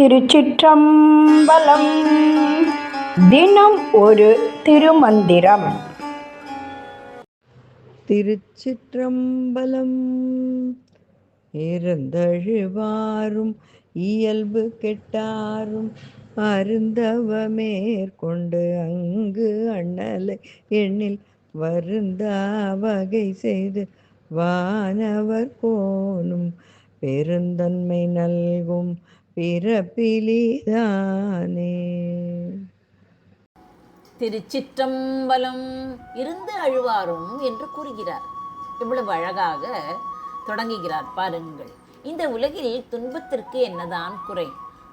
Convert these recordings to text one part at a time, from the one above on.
திருச்சிற்றம்பலம். தினம் ஒரு திருமந்திரம். திருச்சிற்றம்பலம். இருந்தழுவாரும் இயல்பு கெட்டாரும் அருந்தவ மேற்கொண்டு அங்கு அண்ணலை எண்ணில் வருந்தா வகை செய்து வானவர் கோனும் பெருந்தன்மை நல்கும் பிறப்பிலிதானே. திருச்சிற்றம்பலம் இருந்து அழுவாரும் என்று கூறுகிறார். இவ்வளவு அழகாக தொடங்குகிறார் பாருங்கள். இந்த உலகில் துன்பத்திற்கு என்னதான் குறை?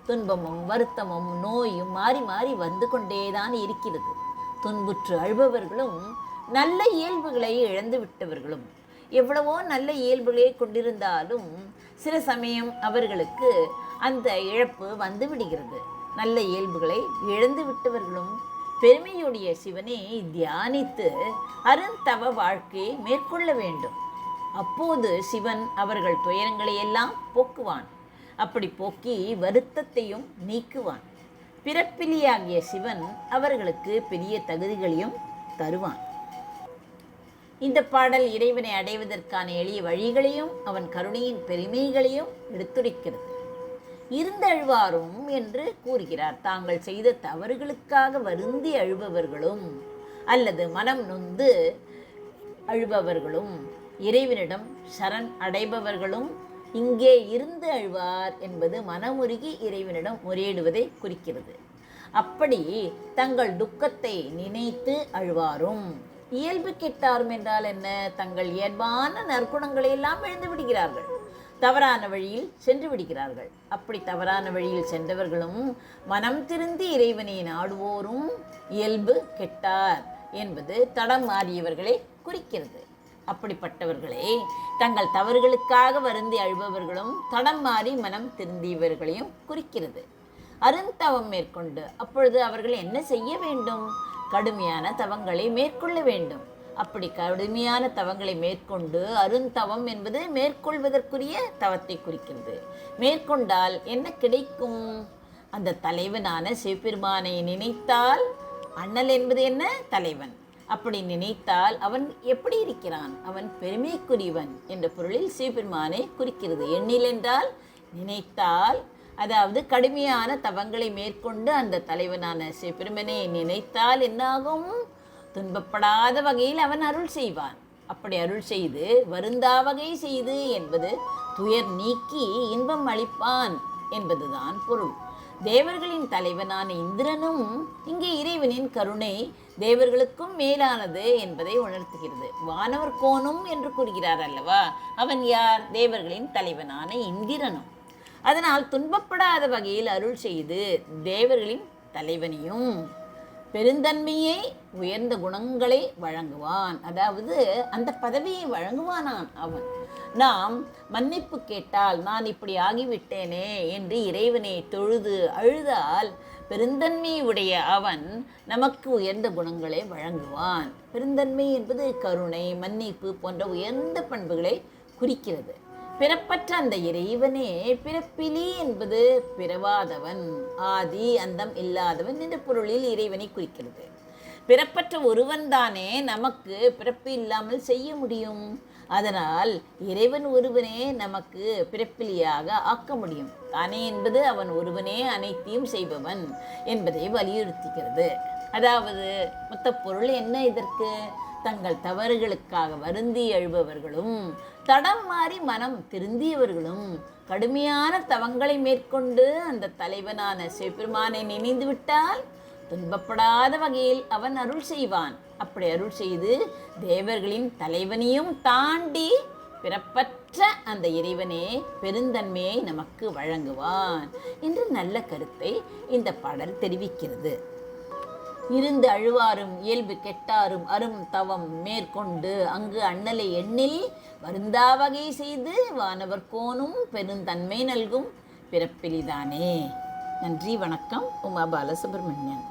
துன்பமும் வருத்தமும் நோயும் மாறி மாறி வந்து கொண்டேதான் இருக்கிறது. துன்புற்று அழுபவர்களும் நல்ல இயல்புகளை இழந்து விட்டவர்களும். எவ்வளவோ நல்ல இயல்புகளை கொண்டிருந்தாலும் சில சமயம் அவர்களுக்கு அந்த இழப்பு வந்து விடுகிறது. நல்ல இயல்புகளை இழந்து விட்டவர்களும் பெருமையுடைய சிவனை தியானித்து அருந்தவ வாழ்க்கையை மேற்கொள்ள வேண்டும். அப்போது சிவன் அவர்கள் துயரங்களை எல்லாம் போக்குவான். அப்படி போக்கி வருத்தத்தையும் நீக்குவான். பிறப்பிலியாகிய சிவன் அவர்களுக்கு பெரிய தகுதிகளையும் தருவான். இந்த பாடல் இறைவனை அடைவதற்கான எளிய வழிகளையும் அவன் கருணையின் பெருமைகளையும் எடுத்துரைக்கிறது. இருந்தழுவாரும் என்று கூறுகிறார். தாங்கள் செய்த தவறுகளுக்காக வருந்தி அழுபவர்களும் அல்லது மனம் நொந்து அழுபவர்களும் இறைவனிடம் சரண் அடைபவர்களும் இங்கே இருந்து அழுவார் என்பது மனமுருகி இறைவனிடம் முறையிடுவதை குறிக்கிறது. அப்படி தங்கள் துக்கத்தை நினைத்து அழுவாரும். இயல்பு கெட்டாரும் என்றால் என்ன? தங்கள் இயல்பான நற்குணங்களை எல்லாம் இழந்து விடுகிறார்கள். தவறான வழியில் சென்று விடுகிறார்கள். அப்படி தவறான வழியில் சென்றவர்களும் மனம் திருந்தி இறைவனை நாடுவோரும் இயல்பு கெட்டார் என்பது தடம் மாறியவர்களை குறிக்கிறது. அப்படிப்பட்டவர்களே தங்கள் தவறுகளுக்காக வருந்தி அழுபவர்களும் தடம் மாறி மனம் திருந்தியவர்களையும் குறிக்கிறது. அருந்தவம் மேற்கொண்டு அப்பொழுது அவர்கள் என்ன செய்ய வேண்டும்? கடுமையான தவங்களை மேற்கொள்ள வேண்டும். அப்படி கடுமையான தவங்களை மேற்கொண்டு அருந்தவம் என்பது மேற்கொள்வதற்குரிய தவத்தை குறிக்கிறது. மேற்கொண்டால் என்ன கிடைக்கும்? அந்த தலைவனான சிவபெருமானை நினைத்தால் அண்ணல் என்பது என்ன? தலைவன். அப்படி நினைத்தால் அவன் எப்படி இருக்கிறான்? அவன் பெருமைக்குரியவன் என்ற பொருளில் சிவபெருமானை குறிக்கிறது. எண்ணில் என்றால் நினைத்தால் அதாவது கடுமையான தவங்களை மேற்கொண்டு அந்த தலைவனான சிவபெருமனை நினைத்தால் என்னாகும்? துன்பப்படாத வகையில் அவன் அருள் செய்வான். அப்படி அருள் செய்து வருந்தா வகை செய்து என்பது துயர் நீக்கி இன்பம் அளிப்பான் என்பதுதான் பொருள். தேவர்களின் தலைவனான இந்திரனும் இங்கே இறைவனின் கருணை தேவர்களுக்கும் மேலானது என்பதை உணர்த்துகிறது. வானவர் கோணும் என்று கூறுகிறார் அல்லவா? அவன் யார்? தேவர்களின் தலைவனான இந்திரனும். அதனால் துன்பப்படாத வகையில் அருள் செய்து தேவர்களின் தலைவனையும் பெருந்தன்மையை உயர்ந்த குணங்களை வழங்குவான். அதாவது அந்த பதவியை வழங்குவானான் அவன். நாம் மன்னிப்பு கேட்டால் நான் இப்படி ஆகிவிட்டேனே என்று இறைவனை தொழுது அழுதால் பெருந்தன்மை உடைய அவன் நமக்கு உயர்ந்த குணங்களை வழங்குவான். பெருந்தன்மை என்பது கருணை மன்னிப்பு போன்ற உயர்ந்த பண்புகளை குறிக்கிறது. பிறப்பற்ற அந்த இறைவனே பிறப்பிலி என்பது பிறவாதவன் ஆதி அந்தம் இல்லாதவன் என்ற பொருளில் இறைவனை குறிக்கிறது. பிறப்பற்ற ஒருவன் தானே நமக்கு பிறப்பு இல்லாமல் செய்ய முடியும். அதனால் இறைவன் ஒருவனே நமக்கு பிறப்பிலியாக ஆக்க முடியும். தானே என்பது அவன் ஒருவனே அனைத்தையும் செய்பவன் என்பதை வலியுறுத்துகிறது. அதாவது மொத்த பொருள் என்ன இதற்கு? தங்கள் தவறுகளுக்காக வருந்தி எழுபவர்களும் தடம் மாறி மனம் திருந்தியவர்களும் கடுமையான தவங்களை மேற்கொண்டு அந்த தலைவனான சிவபெருமானை நினைந்து விட்டால் துன்பப்படாத வகையில் அவன் அருள் செய்வான். அப்படி அருள் செய்து தேவர்களின் தலைவனையும் தாண்டி பிறப்பற்ற அந்த இறைவனே பெருந்தன்மையை நமக்கு வழங்குவான். என்று நல்ல கருத்தை இந்த பாடல் தெரிவிக்கிறது. இருந்து அழுவாரும் இயல்பு கெட்டாரும் அரும் தவம் மேற்கொண்டு அங்கு அண்ணலை எண்ணில் வருந்தா வகை செய்து வானவர் கோனும் பெருந்தன்மை நல்கும். பிறப்பிலிதானே. நன்றி வணக்கம். உமா பாலசுப்ரமணியன்.